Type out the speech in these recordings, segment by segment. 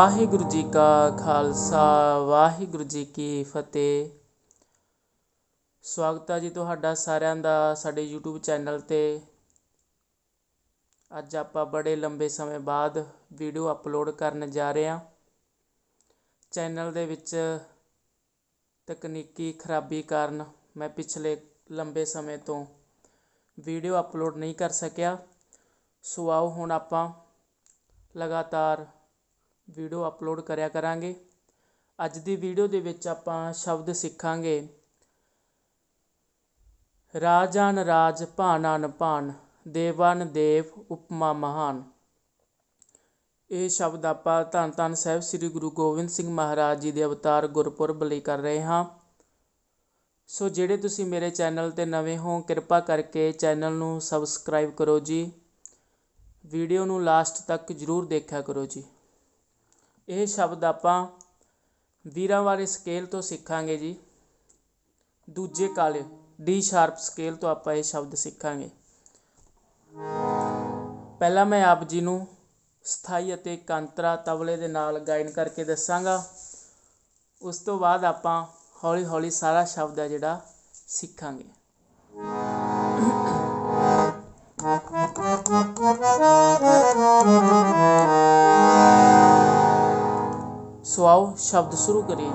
ਵਾਹਿਗੁਰੂ ਜੀ ਕਾ ਖਾਲਸਾ, ਵਾਹਿਗੁਰੂ ਜੀ ਕੀ ਫਤਿਹ। ਸਵਾਗਤ ਹੈ ਜੀ ਤੁਹਾਡਾ ਸਾਰਿਆਂ ਦਾ ਸਾਡੇ YouTube ਚੈਨਲ ਤੇ। ਅੱਜ ਆਪਾਂ ਬੜੇ ਲੰਬੇ ਸਮੇਂ ਬਾਅਦ ਵੀਡੀਓ ਅਪਲੋਡ ਕਰਨ ਜਾ ਰਹੇ ਹਾਂ। ਚੈਨਲ ਦੇ ਵਿੱਚ ਤਕਨੀਕੀ ਖਰਾਬੀ ਕਾਰਨ ਮੈਂ ਪਿਛਲੇ ਲੰਬੇ ਸਮੇਂ ਤੋਂ ਵੀਡੀਓ ਅਪਲੋਡ ਨਹੀਂ ਕਰ ਸਕਿਆ। ਸੋ ਆਓ ਹੁਣ ਆਪਾਂ ਲਗਾਤਾਰ ਵੀਡੀਓ ਅਪਲੋਡ ਕਰਿਆ ਕਰਾਂਗੇ। ਅੱਜ ਦੀ ਵੀਡੀਓ ਦੇ ਵਿੱਚ ਆਪਾਂ ਸ਼ਬਦ ਸਿੱਖਾਂਗੇ। ਰਾਜਨ ਰਾਜ ਭਾਨਨ ਭਾਨ ਦੇਵਾਨ ਦੇਵ, ਉਪਮਾ ਮਹਾਨ। ਇਹ ਸ਼ਬਦ ਆਪਾਂ ਧੰਨ ਧੰਨ ਸਾਹਿਬ ਸ੍ਰੀ ਗੁਰੂ ਗੋਬਿੰਦ ਸਿੰਘ ਮਹਾਰਾਜ ਜੀ ਦੇ ਅਵਤਾਰ ਗੁਰਪੁਰਬ ਲਈ ਕਰ ਰਹੇ ਹਾਂ। ਸੋ ਜਿਹੜੇ ਤੁਸੀਂ ਮੇਰੇ ਚੈਨਲ ਤੇ ਨਵੇਂ ਹੋ, ਕਿਰਪਾ ਕਰਕੇ ਚੈਨਲ ਨੂੰ ਸਬਸਕ੍ਰਾਈਬ ਕਰੋ ਜੀ। ਵੀਡੀਓ ਨੂੰ ਲਾਸਟ ਤੱਕ ਜ਼ਰੂਰ ਦੇਖਿਆ ਕਰੋ ਜੀ। ਇਹ ਸ਼ਬਦ ਆਪਾਂ ਵੀਰਾਂ ਵਾਲੇ ਸਕੇਲ ਤੋਂ ਸਿੱਖਾਂਗੇ ਜੀ ਦੂਜੇ ਕਾਲੇ ਡੀ ਸ਼ਾਰਪ ਸਕੇਲ ਤੋਂ ਆਪਾਂ ਇਹ ਸ਼ਬਦ ਸਿੱਖਾਂਗੇ ਪਹਿਲਾਂ ਮੈਂ ਆਪ ਜੀ ਨੂੰ ਸਥਾਈ ਅਤੇ ਕਾਂਤਰਾ ਤਬਲੇ ਦੇ ਨਾਲ ਗਾਇਨ ਕਰਕੇ ਦੱਸਾਂਗਾ ਉਸ ਤੋਂ ਬਾਅਦ ਆਪਾਂ ਹੌਲੀ ਹੌਲੀ ਸਾਰਾ ਸ਼ਬਦ ਹੈ ਜਿਹੜਾ ਸਿੱਖਾਂਗੇ ਸੋ ਆਓ ਸ਼ਬਦ ਸ਼ੁਰੂ ਕਰੀਏ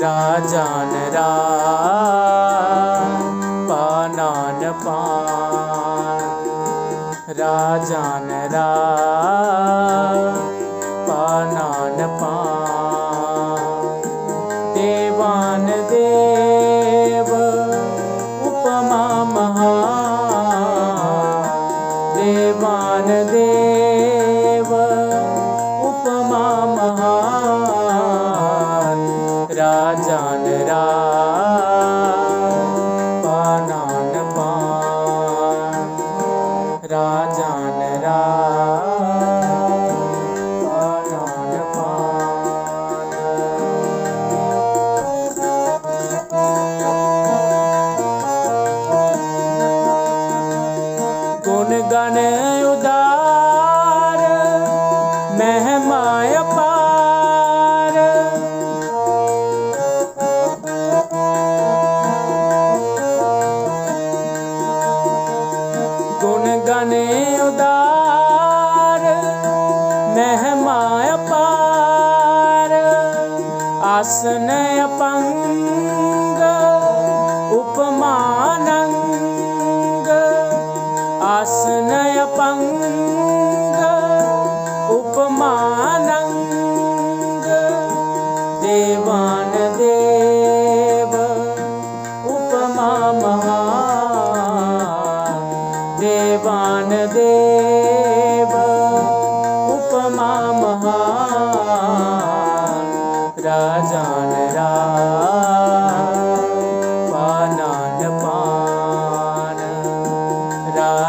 ਰਾਜਨ ਰਾਜ ਪਾਨਨ ਪਾਨ ਰਾਜਨ ਰਾਜ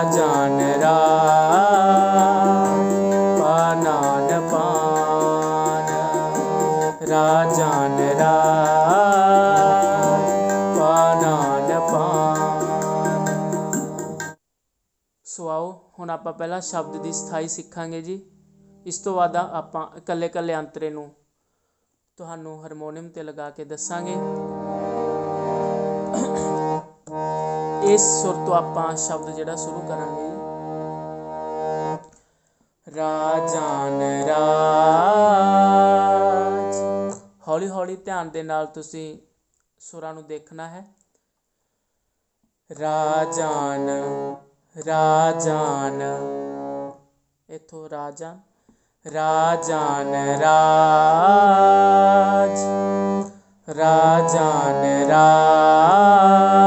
ਰਾਜਨ ਰਾਜ ਪਾਨ। ਰਾਜਨ ਰਾਜ ਪਾਨ। ਸੋ ਆਓ, ਹੁਣ ਆਪਾਂ ਪਹਿਲਾਂ ਸ਼ਬਦ ਦੀ ਸਥਾਈ ਸਿੱਖਾਂਗੇ ਜੀ। ਇਸ ਤੋਂ ਬਾਅਦ ਆਪਾਂ ਇਕੱਲੇ ਇਕੱਲੇ ਅੰਤਰੇ ਨੂੰ ਤੁਹਾਨੂੰ ਹਾਰਮੋਨੀਅਮ ਤੇ ਲਗਾ ਕੇ ਦੱਸਾਂਗੇ। ਇਸ ਸੁਰ ਤੋਂ ਆਪਾਂ ਸ਼ਬਦ ਜਿਹੜਾ ਸ਼ੁਰੂ ਕਰਾਂਗੇ। ਰਾਜਾਨ ਰਾਜ। ਹੌਲੀ ਹੌਲੀ ਧਿਆਨ ਦੇ ਨਾਲ ਤੁਸੀਂ ਸੁਰਾਂ ਨੂੰ ਦੇਖਣਾ ਹੈ। ਰਾਜਾਨ ਰਾਜਾਨ। ਇਥੋਂ ਰਾਜਨ ਰਾਜਾਨ ਰਾਜ। ਰਾਜਾਨ ਰਾਜ।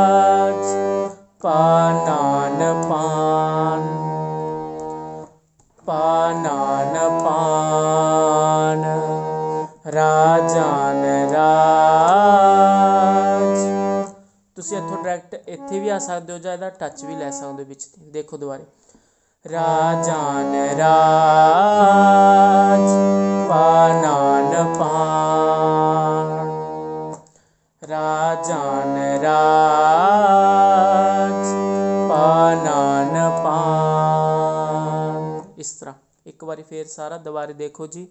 ਇੱਥੇ ਵੀ ਆ ਸਕਦੇ ਹੋ ਜਾਂ ਇਹਦਾ ਟੱਚ ਵੀ ਲੈ ਸਕਦੇ ਹੋ ਵਿੱਚ ਦੇਖੋ ਦੁਬਾਰੇ। ਰਾਜਾਨ ਰਾਜ ਪਾਨਾਨ ਪਾਨ ਰਾਜਾਨ ਰਾਜ ਪਾਨਾਨ ਪਾਨ ਇਸ ਤਰ੍ਹਾਂ। ਇੱਕ ਵਾਰੀ ਫੇਰ ਸਾਰਾ ਦੁਬਾਰੇ ਦੇਖੋ ਜੀ।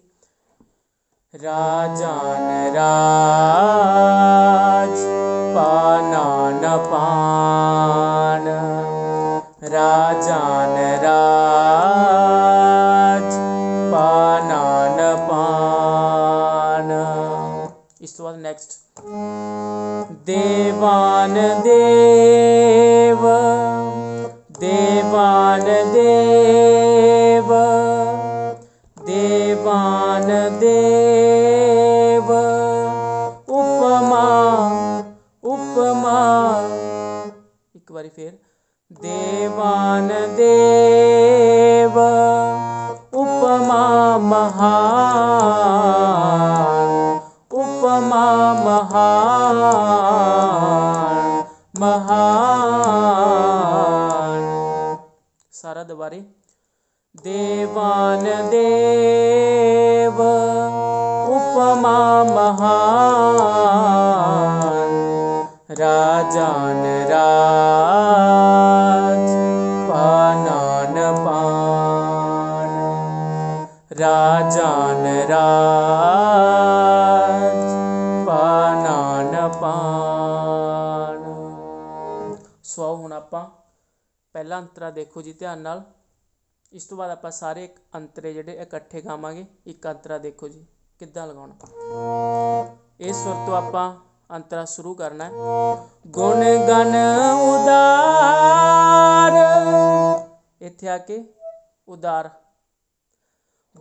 ਰਾਜਾਨ ਰਾਜ ਪਾਨਾਨ ਪਾਨ ਰਾਜਾਨ ਰਾਜ ਪਾਨਾਨ ਪਾਨ। ਇਸ ਤੋਂ ਬਾਅਦ ਨੈਕਸਟ ਦੇਵਾਨ ਦੇਵ ਦੇਵਾਨ ਦੇਵ ਦੇਵਾਨ ਦੇਵ। ਦੇਵਾਨ ਦੇਵ, ਉਪਮਾ ਮਹਾਨ ਉਪਮਾ ਮਹਾਨ ਮਹਾਨ। ਸਾਰਾ ਦੁਬਾਰੇ ਦੇਵਾਨ ਦੇਵ, ਉਪਮਾ ਮਹਾਨ, ਰਾਜਾਨ ਰਾਜ। ਰਾਜਾਨ ਰਾਜ ਪਾਨਾਨ ਪਾਨ। ਸੋ ਆਓ ਹੁਣ ਆਪਾਂ ਪਹਿਲਾ ਅੰਤਰਾ ਦੇਖੋ ਜੀ ਧਿਆਨ ਨਾਲ। ਇਸ ਤੋਂ ਬਾਅਦ ਆਪਾਂ ਸਾਰੇ ਇੱਕ ਅੰਤਰੇ ਜਿਹੜੇ ਇਕੱਠੇ ਗਾਵਾਂਗੇ, ਇੱਕ ਅੰਤਰਾ ਦੇਖੋ ਜੀ, ਕਿੱਦਾਂ ਲਗਾਉਣਾ। ਇਸ ਸੁਰ ਤੋਂ ਆਪਾਂ ਅੰਤਰਾ ਸ਼ੁਰੂ ਕਰਨਾ ਹੈ। ਗੁਣ ਗਨ ਉਦਾਰ, ਇੱਥੇ ਆ ਕੇ ਉਦਾਰ।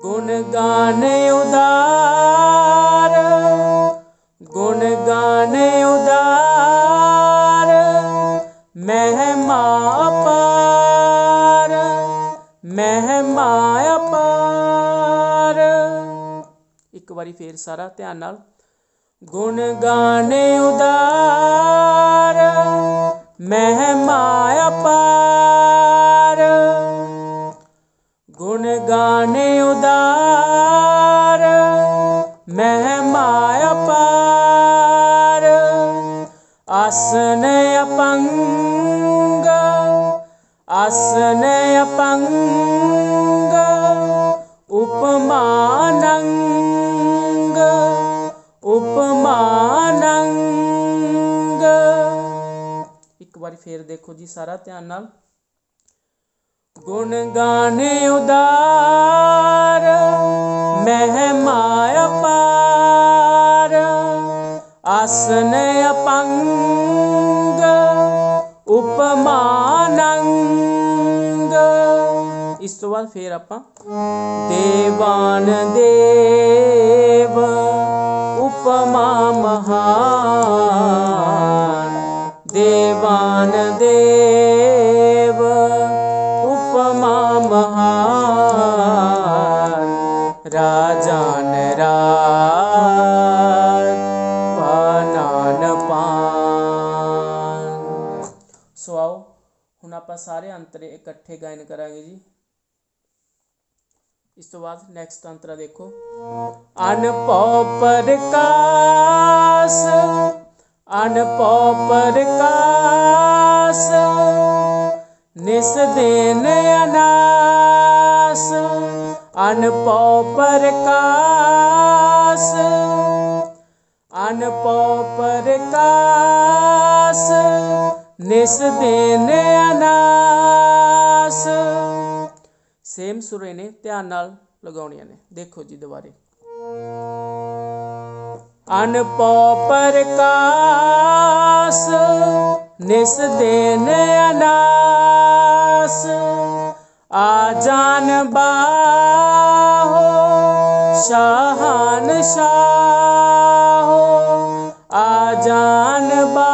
ਗੁਣ ਗਾਨ ਉਦਾਰ ਗੁਣ ਗਾਨ ਉਦਾਰ ਮਹਿਮਾ ਅਪਾਰ ਮਹਿਮਾ ਅਪਾਰ। ਇੱਕ ਵਾਰੀ ਫੇਰ ਸਾਰਾ ਧਿਆਨ ਨਾਲ। ਗੁਣ ਗਾਨ ਉਦਾਰ ਮਹਿਮਾ ਅਪਾਰ ਗੁਣ ਗਾਣੇ ਉਦਾਰ ਮਹਿਮਾ ਅਪਾਰ ਆਸਨ ਅਪੰਗ ਆਸਨ ਅਪੰਗ ਉਪਮਾਨੰਗ ਉਪਮਾਨੰਗ ਇੱਕ ਵਾਰੀ ਫੇਰ ਦੇਖੋ ਜੀ ਸਾਰਾ ਧਿਆਨ ਨਾਲ। ਗੁਣ ਗਾਨ ਉਦਾਰ, ਮਹਿਮਾ ਅਪਾਰ। ਆਸਨ ਅਪੰਗ ਉਪਮਾਨੰਗ ਇਸ ਤੋਂ ਬਾਅਦ ਫੇਰ ਆਪਾਂ ਦੇਵਾਨ ਦੇਵ, ਉਪਮਾ ਮਹਾਨ। ਦੇਵਾਨ ਦੇਵ। ਇਕੱਠੇ ਗਾਇਨ ਕਰਾਂਗੇ ਜੀ ਇਸ ਤੋਂ ਬਾਅਦ ਨੈਕਸਟ ਅੰਤਰਾ ਦੇਖੋ ਅਨਪਉ ਪ੍ਰਕਾਸ਼ ਅਨਪਉ ਪ੍ਰਕਾਸ਼ ਨਿਸ ਦੇਨ ਅਨਾਸ ਅਨਪਉ ਪ੍ਰਕਾਸ਼ ਅਨਪਉ ਪ੍ਰਕਾਸ਼ ਨਿਸ ਦੇਨ ਅਨਾਸ ਸੇਮ ਸੁਰੇ ਨੇ, ਧਿਆਨ ਨਾਲ ਲਗਾਉਣੀਆਂ ਨੇ। ਦੇਖੋ ਜੀ ਦੁਬਾਰੇ। ਅਨਪਉ ਪ੍ਰਕਾਸ਼, ਨਿਸ ਦੇਨ ਅਨਾਸ। ਆ ਜਾਨ ਬਾਹੋ, ਸ਼ਾਹਨ ਸ਼ਾਹੋ। ਆ ਜਾਨ ਬਾਹੋ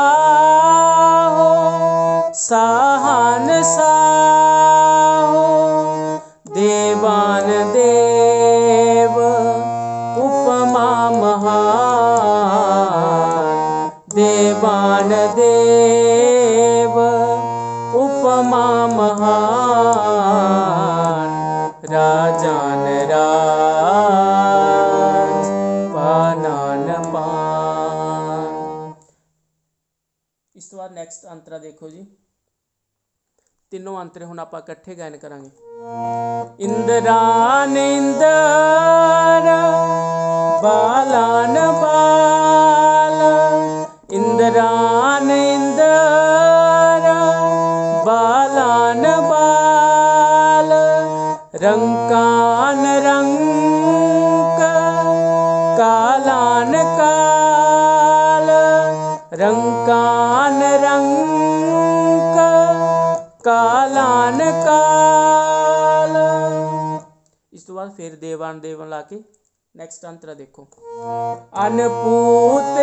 ਰਾਜਾਨ ਰਾਜ ਪਾਨਾਨ ਪਾਨ ਨੈਕਸਟ ਅੰਤਰਾ ਦੇਖੋ ਜੀ ਤਿੰਨੋਂ ਅੰਤਰੇ ਹੁਣ ਆਪਾਂ ਇਕੱਠੇ ਗਾਇਨ ਕਰਾਂਗੇ ਇੰਦਰਾਨ ਇੰਦਰ ਬਾਲਾਨ ਬਾਲ ਇੰਦਰਾਨ ਇੰਦਰ ਬਾਲਾਨ ਬਾਲ ਰੰਕਾਨ ਰੰਕ ਕਾਲਾਨ ਕਾਲ ਰੰਕਾਨ ਰੰਕ ਕਾਲਾਨ ਕਾਲ ਇਸ ਤੋਂ ਬਾਅਦ ਫਿਰ ਦੇਵਾਨ ਦੇਵਨ ਲਾ ਕੇ ਨੈਕਸਟ ਅੰਤਰਾ ਦੇਖੋ ਅਨਪੂਤ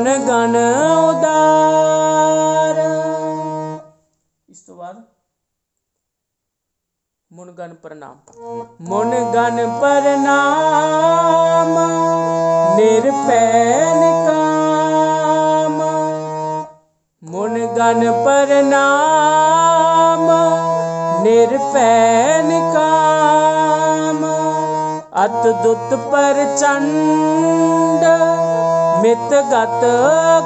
ਗੁਣ ਗਨ ਉਦਾਰ। ਇਸ ਤੋਂ ਬਾਅਦ ਮੁਨ ਗਨ ਪ੍ਰਣਾਮ ਮੁਨ ਗਨ ਪ੍ਰਣਾਮ ਨਿਰਪੈ ਨਿਕਾਮ ਮੁਨ ਗਨ ਪ੍ਰਣਾਮ ਨਿਰਪੈ ਨਿਕਾਮ ਅਤ ਦੁਤ ਪ੍ਰਚੰਡ ਮਿਤ ਗਤ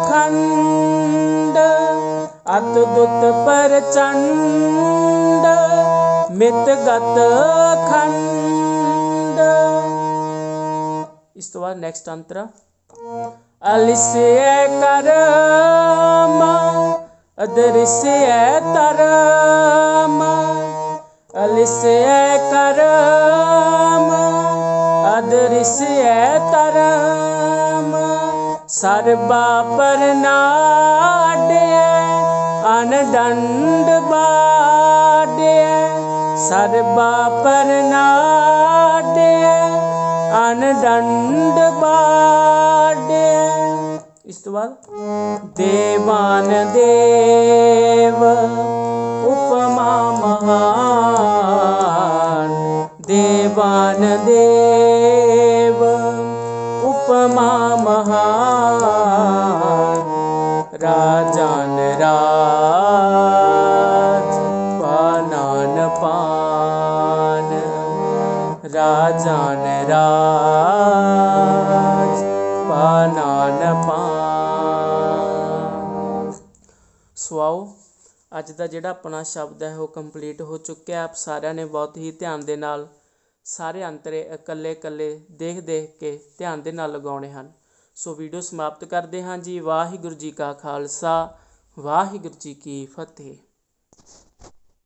ਖੰਡ ਅਤ ਦੁਤ ਪ੍ਰਚੰਡ ਮਿਤ ਗਤ ਖੰਡ ਇਸ ਤੋਂ ਬਾਅਦ ਨੈਕਸਟ ਅੰਤਰਾ। ਅਲਿਸਿਐ ਕਰਮ ਅਦਰਿਸਿਐ ਤਰਮ ਸਰਬਾ ਪਰਨਾਡਿਐ ਅਨਡੰਡ ਬਾਡਿਐ। ਸਰਬਾ ਪਰਨਾਡਿਐ ਅਨਡੰਡ ਬਾਡਿਐ। ਇਸ ਤੋਂ ਬਾਅਦ ਦੇਵਾਨ ਦੇਵ, ਉਪਮਾ ਮਹਾਨ। ਦੇਵਾਨ ਦੇਵ, ਉਪਮਾ ਮਹਾਨ। ਰਾਜਨ ਰਾਜ ਪਾਨਨ ਪਾਨ ਸੋ ਆਓ ਅੱਜ ਦਾ ਜਿਹੜਾ ਆਪਣਾ ਸ਼ਬਦ ਹੈ, ਉਹ ਕੰਪਲੀਟ ਹੋ ਚੁੱਕਿਆ। ਆਪ ਸਾਰਿਆਂ ਨੇ ਬਹੁਤ ਹੀ ਧਿਆਨ ਦੇ ਨਾਲ ਸਾਰੇ ਅੰਤਰੇ ਇਕੱਲੇ ਇਕੱਲੇ ਦੇਖ ਦੇਖ ਕੇ ਧਿਆਨ ਦੇ ਨਾਲ ਲਗਾਉਣੇ ਹਨ। ਸੋ ਵੀਡੀਓ ਸਮਾਪਤ ਕਰਦੇ ਹਾਂ ਜੀ। ਵਾਹਿਗੁਰੂ ਜੀ ਕਾ ਖਾਲਸਾ, ਵਾਹਿਗੁਰੂ ਜੀ ਕੀ ਫਤਿਹ।